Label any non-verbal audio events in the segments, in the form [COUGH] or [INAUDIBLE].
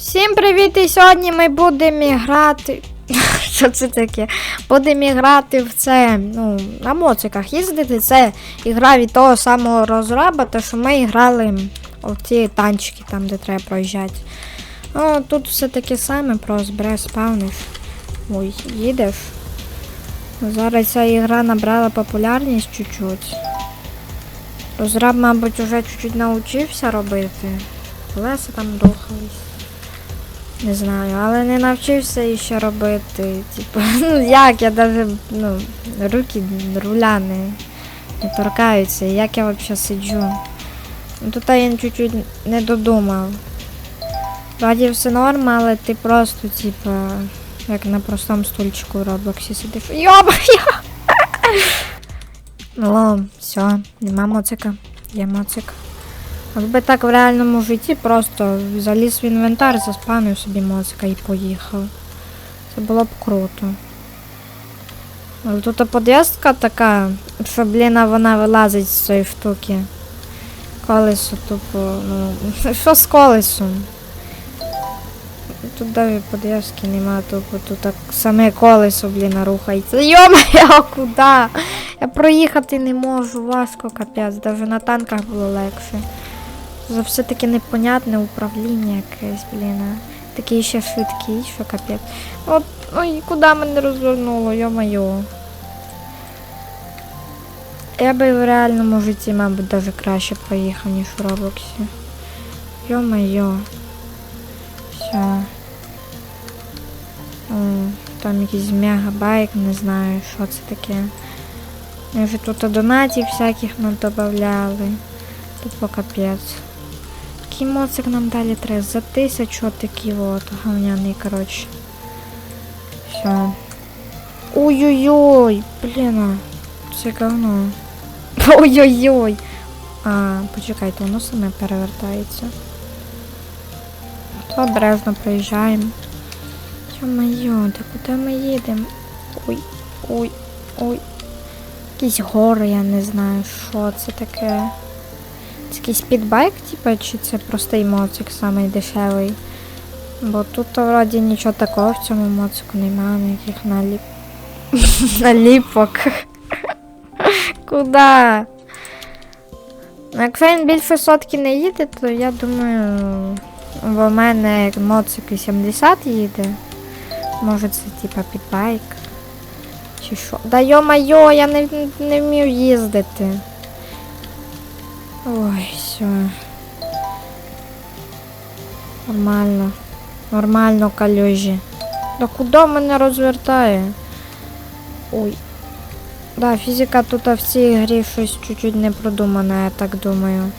Всім привіт! І сьогодні ми будемо грати. [LAUGHS] Що це таке? Будемо грати в це, ну, на моциках їздити. Це ігра від того самого розраба, то що ми грали в ці танчики, там, де треба проїжджати. Ну, тут все таке саме, просто береш, спавниш. Ой, їдеш. Зараз ця ігра набрала популярність чуть-чуть. Розраб, мабуть, уже чуть-чуть навчився робити. Колеса там рухались. Не знаю, але не навчився іще робити. Типу, [LAUGHS] ну як я навіть ну, руки руля не, не торкаються. Як я взагалі сиджу? Ну тут я чуть-чуть не додумав. Вроді все норм, але ти просто, типу, як на простому стульчику в Роблоксі сидиш. Йо-моє! [LAUGHS] Ну, все, нема моцика. Є моцик. Якби так в реальному житті просто заліз в інвентар, заспанив собі моцика і поїхав. Це було б круто. Але тут подв'язка така, що, блін, вона вилазить з цієї штуки. Колесо тупо, ну. [LAUGHS] Що з колесом? Тут навіть подв'язки нема, тупо тут так саме колесо, блін, рухається. Йо-моє, куди? Я проїхати не можу, важко капець, навіть на танках було легше. За все таки непонятне управління якесь, блін. Такий ще швидкий, що капець. От, ой, куди мене розвернуло, йо-моє. Я би в реальному житті, мабуть, даже краще проїхав, ніж в Роблоксі. Йо-моє. Все. О, там якийсь мегабайк, не знаю, що це таке. Я вже тут донатів всяких нам додавали. Тут по капець. Який моцик нам далі треба? За тисячу такий от говняний, коротше. Все. Ой-ой-ой, блін, це говно. [LAUGHS] Ой-ой-ой. А, почекайте, воно саме перевертається. То обережно проїжджаємо. Йо-моє, та куди ми їдемо? Ой, ой, ой. Якісь гори, я не знаю, що це таке. Якийсь підбайк, типа, чи це простий моцик, самий дешевий. Бо тут вроді нічого такого в цьому моцику немає, ніяких наліп... [LAUGHS] наліпок. Куда? Ну, якщо він більше сотки не їде, то я думаю, в мене моцик 80 їде. Може це типа підбайк. Чи що? Да йо-майо, я не, не вмію їздити. Ой, все. Нормально. Нормально, калюжі. Да куди мене розвертає? Ой. Да, фізика тут в цій грі щось чуть-чуть не продумана, я так думаю.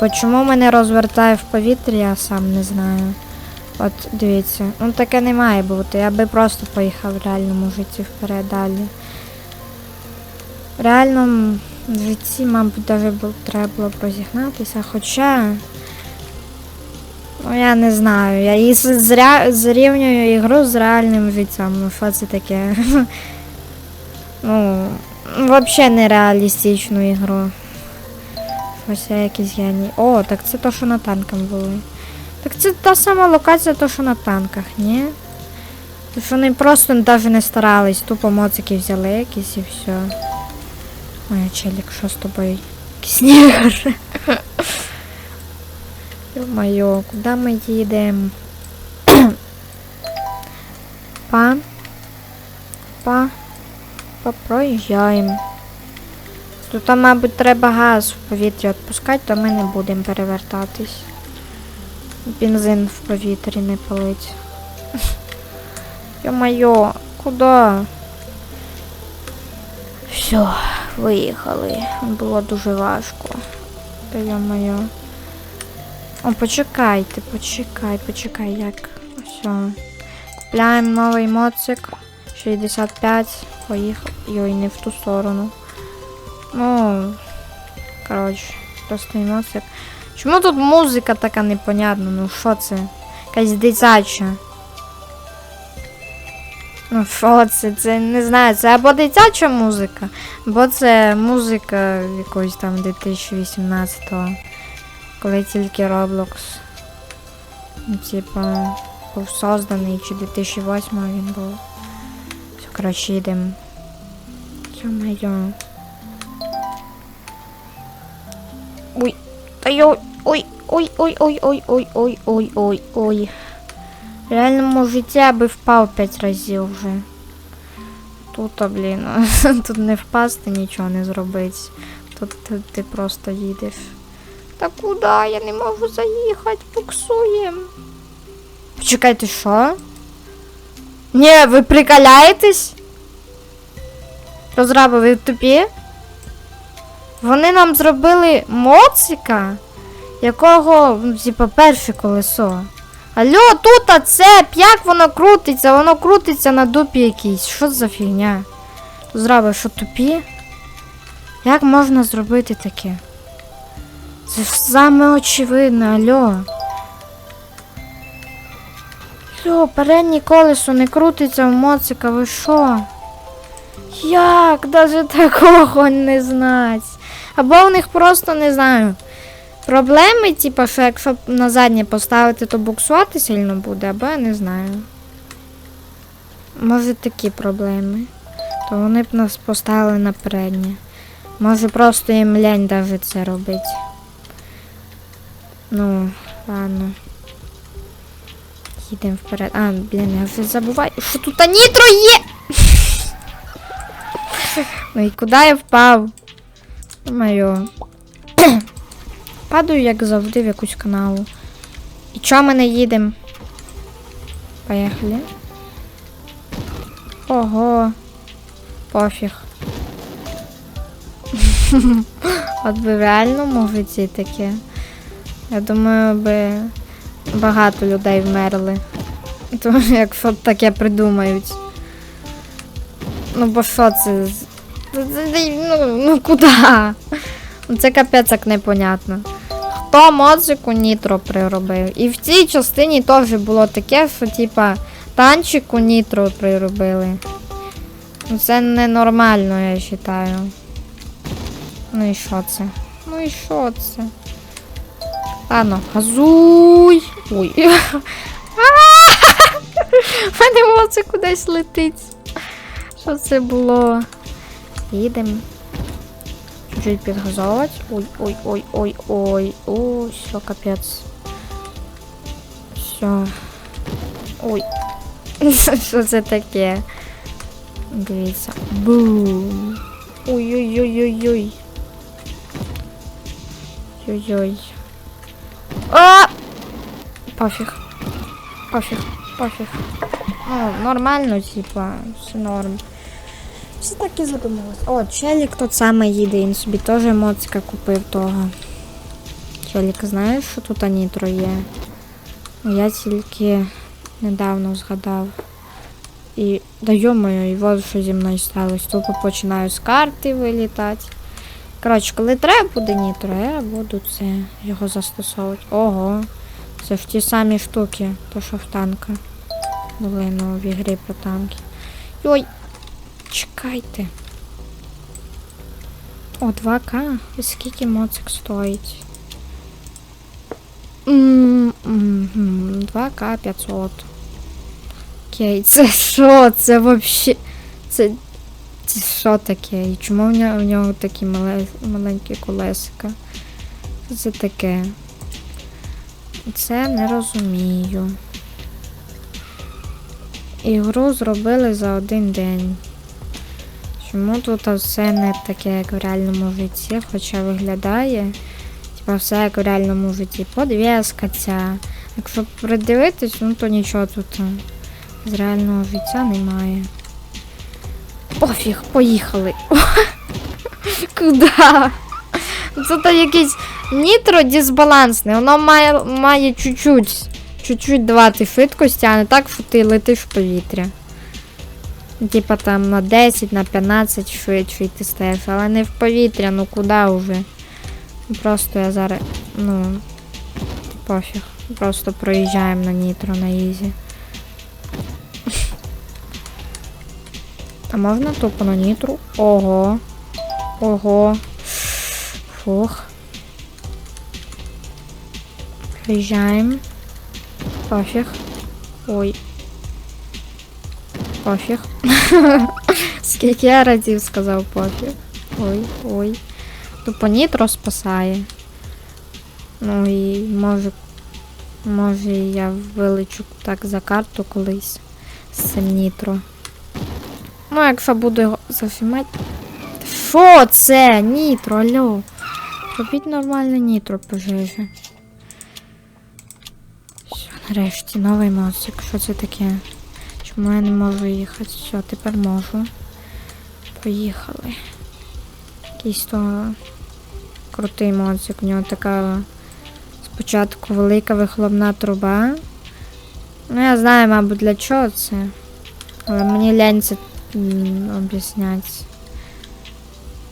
Почому мене розвертає в повітрі, я сам не знаю. От дивіться, ну таке не має бути. Я би просто поїхав в реальному житті вперед далі. В житті, мабуть, навіть треба було розігнатися, хоча. Ну, я не знаю. Я з- зря... зрівнюю ігру з реальним життям. Ну, що це таке? [LAUGHS] ну, взагалі нереалістичну ігру. Щось я якийсь геній. О, так це то, що на танках були. Так це та сама локація, то, що на танках, ні? То що вони просто навіть не старались, тупо моцики взяли якісь і все. Ой, челік, що з тобою? Негр. [LAUGHS] Йо-моє, куди ми їдемо? [CLEARS THROAT] Па. Па. Попроїжджаємо. Тут, мабуть, треба газ в повітрі відпускати, то ми не будемо перевертатись. Бензин в повітрі не палить. [LAUGHS] Йо-моє, куди? Все, виїхали. Було дуже важко. Та Йо-моє. О, почекайте, почекай, почекай, як. Все. Купляємо новий моцик. 65. Поїхав. Йой, не в ту сторону. Ну, коротше, простий моцик. Чому тут музика така непонятна? Ну що це? Якась дитяча. Що це? Це не знаю, це або дитяча музика, або це музика якоїсь там 2018-го, коли тільки Roblox Ну, Типа, був созданий, чи 2008 він був. Все, коротше, йдемо. Ё-моё. Ой, та йо, ой, ой, ой, ой, ой, ой, ой, ой, ой, ой. В реальному житті я би впав 5 разів вже. Тут, блін, [LAUGHS] тут не впасти, нічого не зробити. Тут ти, ти просто їдеш. Та куди? Я не можу заїхати, буксуєм. Почекайте, що? Ні, ви прикаляєтесь? Розраби, ви тупі? Вони нам зробили моцика, якого, ну, типа, перше колесо. Алло, тут а це, як воно крутиться, воно крутиться на дупі якійсь. Що за фігня? Розраби, що тупі? Як можна зробити таке? Це ж саме очевидно, алло. Алло, переднє колесо не крутиться в моцика, ви що? Як даже такого [LAUGHS] не знать? Або у них просто не знаю. Проблеми, типу, що якщо на заднє поставити, то буксувати сильно буде, або я не знаю. Може такі проблеми. То вони б нас поставили на переднє. Може просто їм лень даже це робити. Ну, ладно. Їдемо вперед. А, блін, я вже забуваю, що тут нітро є! [LAUGHS] Ну і куди я впав? Моє. Падаю, як завжди, в якусь каналу. І чого ми не їдемо? Поїхали. Ого. Пофіг. [LAUGHS] От би в реальному житті таке. Я думаю, би багато людей вмерли. [LAUGHS] Тому якщо таке придумають. Ну бо що це? Ну, ну куди? [LAUGHS] Ну, Це капець як непонятно. Хто мозику нітро приробив? І в цій частині теж було таке, що типа танчику нітро приробили. Ну це ненормально, я вважаю. Ну і що це? Ну і що це? Ладно, газуй! Ой. [LAUGHS] В мене моце кудись летить. Що це було? Їдемо. чуть-чуть перегазовывать. Ой-ой-ой-ой-ой. О, все, капец. Все. Ой. [LAUGHS] Что за такие? Говорится. Бум. Ой-ой-ой-ой-ой. Ой-ой. А! Пофиг. Пофиг. Пофиг. Ну, нормально, типа. Все норм. Все так і задумалось. О, челік тот самий їде, він собі теж моцика купив того. Челік, знаєш, що тут нітро є? Я тільки недавно згадав. І да йо-моє, і от що зі мною сталося. Тупо починаю з карти вилітати. Коротше, коли треба буде нітро, я буду це його застосовувати. Ого. Це ж ті самі штуки, то що в танка. Були ну, в про танки. Ой, чекайте. О, 2К. І скільки моцик стоїть? 2К 500. Окей, це що? Це вообще. Це. Це що таке? І чому в нього, в нього такі мале, маленькі колесика? Що це таке? Це не розумію. Ігру зробили за один день. Чому тут все не таке, як в реальному житті, хоча виглядає, типа все як в реальному житті. Подвеска ця. Якщо придивитись, ну то нічого тут з реального життя немає. Пофіг, поїхали. [LAUGHS] Куда? Це то якийсь нітро дисбалансне. Воно має, має чуть-чуть, чуть-чуть давати швидкості, а не так, що ти летиш в повітря. Типа там на 10, на 15 швидше ти стаєш, але не в повітря, ну куди вже. Просто я зараз, ну, пофіг. Просто проїжджаємо на нітро на ізі. А можна тупо на нітру? Ого. Ого. Фух. Приїжджаємо. Пофіг. Ой. Пофіг. Скільки я разів сказав пофіг. Ой, ой. Тупо нітро спасає. Ну і може. Може я вилечу так за карту колись з нітро. Ну, якщо буду його зафімати. Що це? Нітро, алло. Робіть нормальне нітро пожежі. Все, нарешті, новий моцик. Що це таке? Чому я не можу їхати? Все, тепер можу. Поїхали. Якийсь то крутий моцик. У нього така спочатку велика вихлопна труба. Ну, я знаю, мабуть, для чого це. Але мені лянь це об'ясняти.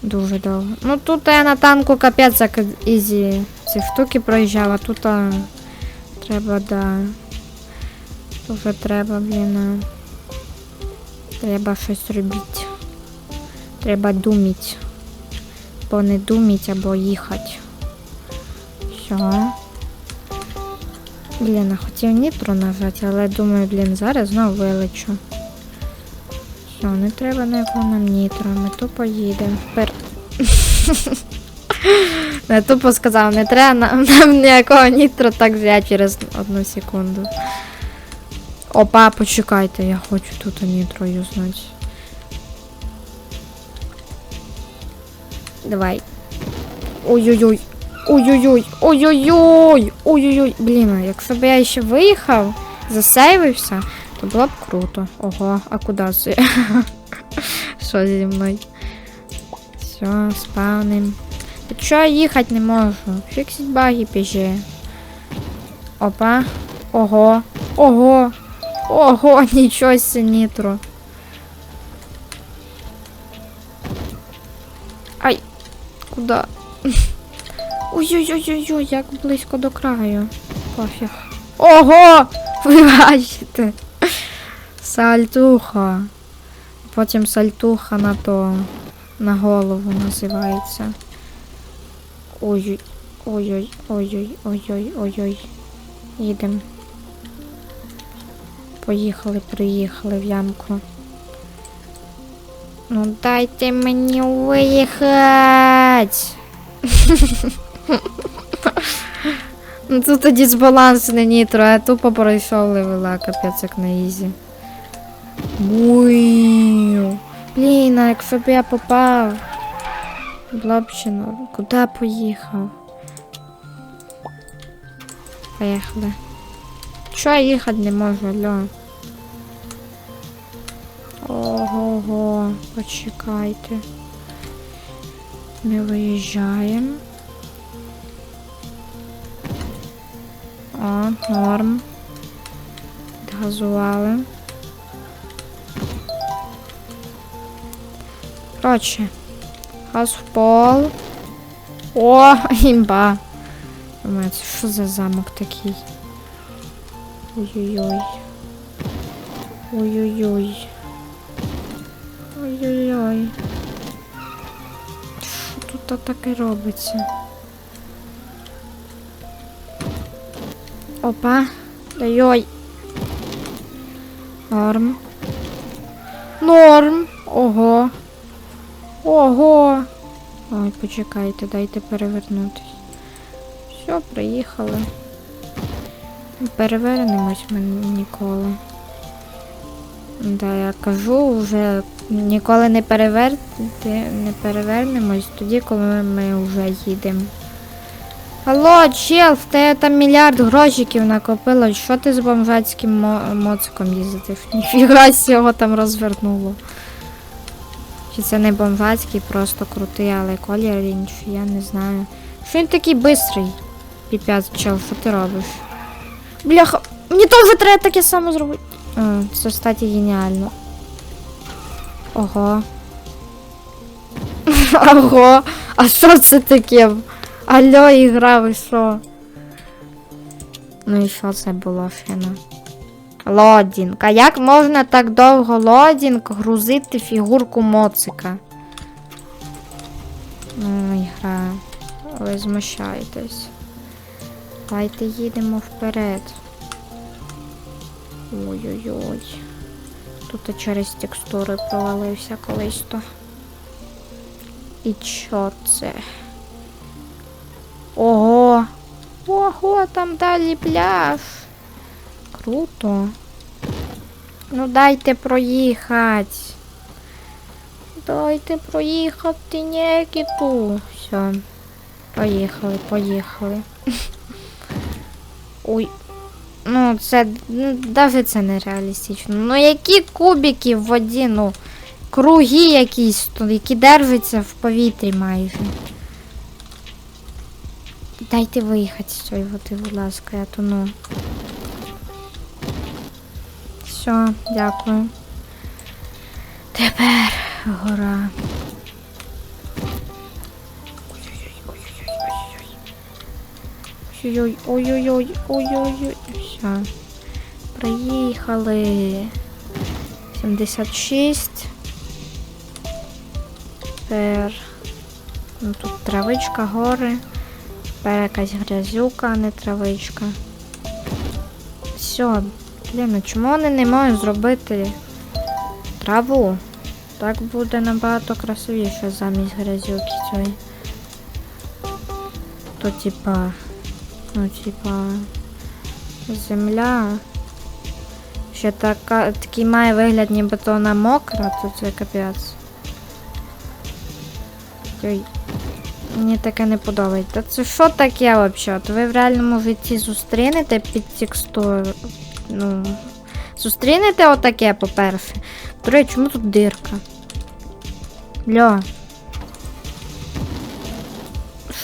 Дуже довго. Ну тут я на танку капець як ізі ці штуки проїжджав, а тут а, треба, да. Дуже треба, блін. Треба щось робити. Треба думати. Бо не думати, або їхати. Все. Блін, а хотів нітро нажати, але думаю, блін, зараз знову вилечу. Все, не треба ніякого нам нітро, ми тупо їдемо вперед. Не [LAUGHS] тупо сказав, не треба нам, нам ніякого нітро так взяти через одну секунду. Опа, почекайте, я хочу тут нітро юзнути. Давай. Ой-ой-ой. Ой-ой-ой. Ой-ой-ой. Ой-ой-ой. Блін, якщо б я ще виїхав, засейвився, то було б круто. Ого, а куди це? [LAUGHS] Що зі мною? Все, спавним. Та чого я їхати не можу? Фіксить баги піже. Опа. Ого. Ого. Ого, [LAUGHS] нічого нітро. Ай. Куда? [LAUGHS] Ой-ой-ой-ой, як близько до краю. Пофіг. Ого! [LAUGHS] Ви бачите. Сальтуха. Потім сальтуха на то на голову називається. Ой-ой. Ой-ой, ой-ой, ой-ой, ой-ой. Їдемо. Поїхали, приїхали в ямку. Ну дайте мені виїхати. Ну тут тоді дисбаланс не нітро, я тупо пройшов левела, капець як на ізі. Ой. Блін, а якщо б я попав. Було б ще норм. Куди поїхав? Поїхали. Чого я їхати не можу, алло? Ого-го, почекайте. Ми виїжджаємо. О, норм. Газували. Коротше. Газ в пол. О, імба. Думаю, це що за замок такий? Ой-ой-ой. Ой-ой-ой. Ой-ой-ой. Що тут таке робиться? Опа. Ой-ой. Норм. Норм. Ого. Ого. Ой, почекайте, дайте перевернутись. Все, приїхали. Не Перевернемось ми ніколи. Да, я кажу, вже ніколи не перевер... не перевернемось тоді, коли ми вже їдемо. Алло, чел, в тебе там мільярд грошиків накопилось. Що ти з бомжацьким мо- моциком їздиш? [LAUGHS] Ніфіга його там розвернуло. Чи це не бомжацький, просто крутий, але колір інший, я не знаю. Що він такий бистрий? Піпець, чел, що ти робиш? Бляха, мені теж треба таке саме зробити. А, це, кстати, геніально. Ого. [LAUGHS] Ого. А що це таке? Алло, ігра, ви що? Ну і що це було, Фіна? Лодінг. А як можна так довго лодінг грузити фігурку моцика? Ну, ігра. Ви змущаєтесь. Давайте їдемо вперед. Ой-ой-ой. Тут я через текстури провалився колись то. І що це? Ого! Ого, там далі пляж. Круто. Ну дайте проїхати. Дайте проїхати Нікіту. Все. Поїхали, поїхали. [LAUGHS] Ой. Ну, це ну, навіть це не реалістично. Ну які кубики в воді, ну, круги якісь, тут, які держаться в повітрі майже. Дайте виїхати з цієї води, будь ласка, я тону. Все, дякую. Тепер гора. Ой-ой-ой, ой-ой-ой, ой-ой-ой. Все. Приїхали. 76. Тепер. Ну тут травичка, гори. Тепер якась грязюка, а не травичка. Все. Блін, а чому вони не можуть зробити траву? Так буде набагато красивіше замість грязюки цієї. То типа. Ну, типа. Земля. Ще така, такий має вигляд, ніби то вона мокра, то це капець. Ой. Мені таке не подобається. Та це що таке взагалі? Ви в реальному житті зустрінете під текстуру? Ну. Зустрінете отаке, по-перше. Речі, чому тут дирка? Льо.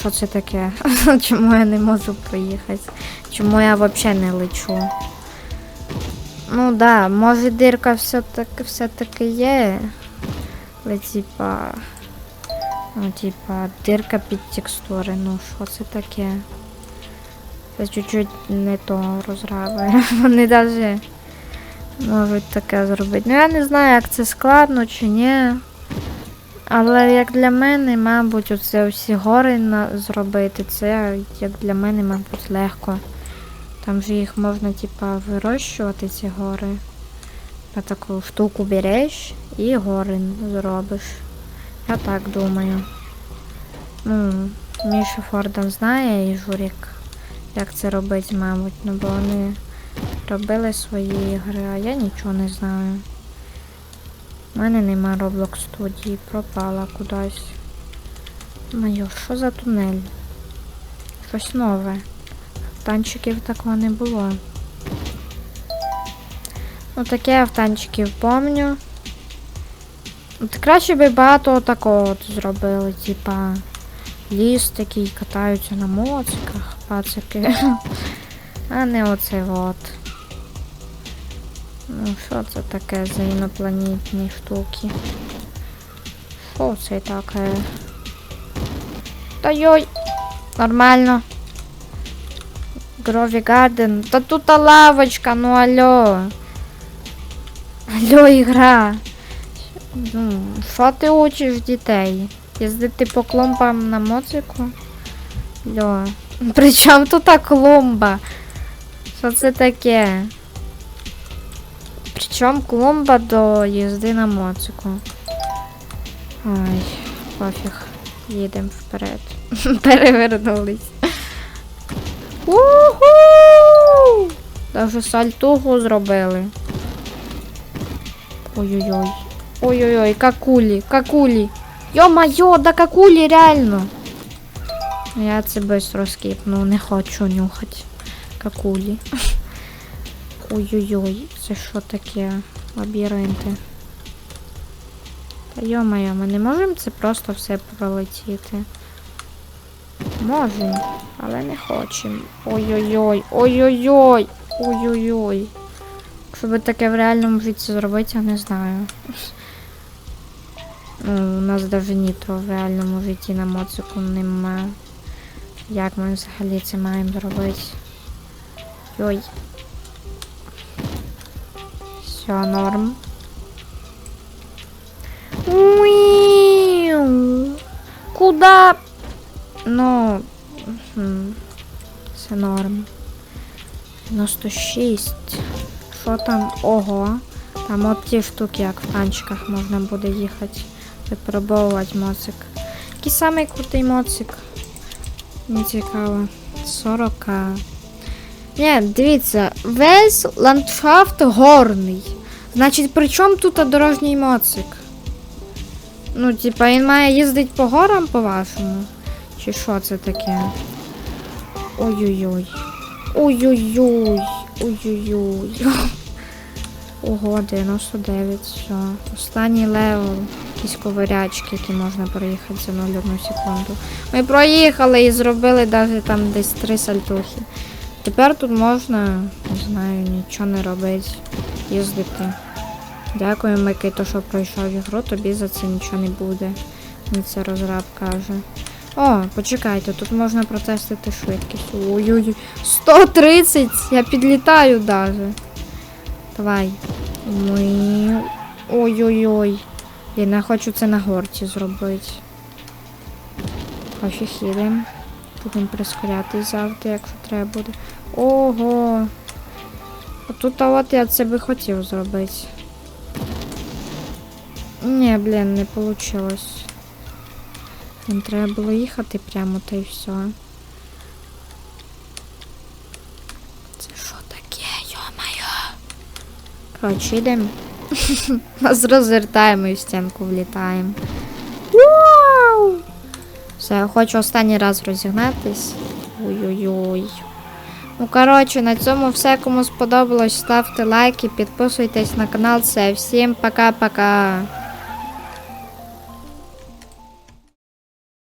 Що це таке? [LAUGHS] Чому я не можу проїхати? Чому я взагалі не лечу? Ну да, може дирка все-таки все-таки є. Але типа. Ну, типа, дирка під текстури, ну що це таке? Це чуть-чуть не то розрабує. [LAUGHS] Вони навіть можуть таке зробити. Ну я не знаю, як це складно чи ні. Але як для мене, мабуть, оце всі гори зробити, це як для мене, мабуть, легко. Там же їх можна, типа, вирощувати, ці гори. Та таку штуку береш і гори зробиш. Я так думаю. Ну, Міша Форден знає і Журік, як це робити, мабуть, ну бо вони робили свої ігри, а я нічого не знаю. У мене нема Roblox студії, пропала кудись. Майо, що за тунель? Щось нове. Танчиків такого не було. Ну я в танчиків помню. От краще би багато такого от зробили, типа ліс такий, катаються на моциках, пацики. [LAUGHS] А не оце от. Ну, що це таке за інопланетні штуки? Що це таке? Та йой! Нормально. Грові Гарден. Та тут лавочка, ну алло. Алло, ігра. Ну, що ти учиш дітей? Їздити по клумбам на моцику? Льо. Причому тут та клумба? Що це таке? Причому клумба до їзди на моцику. Ай, пофіг. Їдемо вперед. [LAUGHS] Перевернулись. Уху! Даже сальтуху зробили. Ой-ой-ой. Ой-ой-ой, какулі, какулі. Йо-майо, да какулі, реально. Я це быстро скіпну, не хочу нюхати. Какулі. [LAUGHS] Ой-ой-ой, це що таке? Лабіринти. Та йо-моє, ми не можемо це просто все пролетіти. Можемо, але не хочемо. Ой-ой-ой, ой-ой-ой, ой-ой-ой. Якщо би таке в реальному житті зробити, я не знаю. Ну, у нас навіть нітро в реальному житті на моцику немає. Як ми взагалі це маємо зробити? Йой. Все, норм. Куда? Ну, все норм. 96. Що там? Ого. Там от ті штуки, як в танчиках можна буде їхати. Випробовувати моцик. Який самий крутий моцик? Мені цікаво. 40. Ні, дивіться, весь ландшафт горний. Значить, при чому тут дорожній моцик? Ну, типа, він має їздити по горам, по-вашому? Чи що це таке? Ой-ой-ой. Ой-ой-ой. Ой-ой-ой. [LAUGHS] Ого, 99, все. Останній левел. Якісь ковирячки, які можна проїхати за 0,1 секунду. Ми проїхали і зробили навіть там десь три сальтухи. Тепер тут можна, не знаю, нічого не робити. Їздити. Дякую, Микито, що пройшов ігру, тобі за це нічого не буде. Мені це розраб каже. О, почекайте, тут можна протестити швидкість. Ой-ой-ой. 130! Я підлітаю даже. Давай. Ми... Ой-ой-ой. Я не хочу це на горці зробити. Пофіг. Будемо прискорятись завтра, якщо треба буде. Ого. Отут а от я це би хотів зробити. Ні, блін, не вийшло. Нам треба було їхати прямо та й все. Це що таке, йо-моє? Коротше, йдемо. [LAUGHS] Нас розвертаємо і в стінку влітаємо. Все, хочу останній раз розігнатись. Ой-ой-ой. Ну, коротше, на цьому все. Кому сподобалось, ставте лайки, підписуйтесь на канал. Все, всім пока-пока.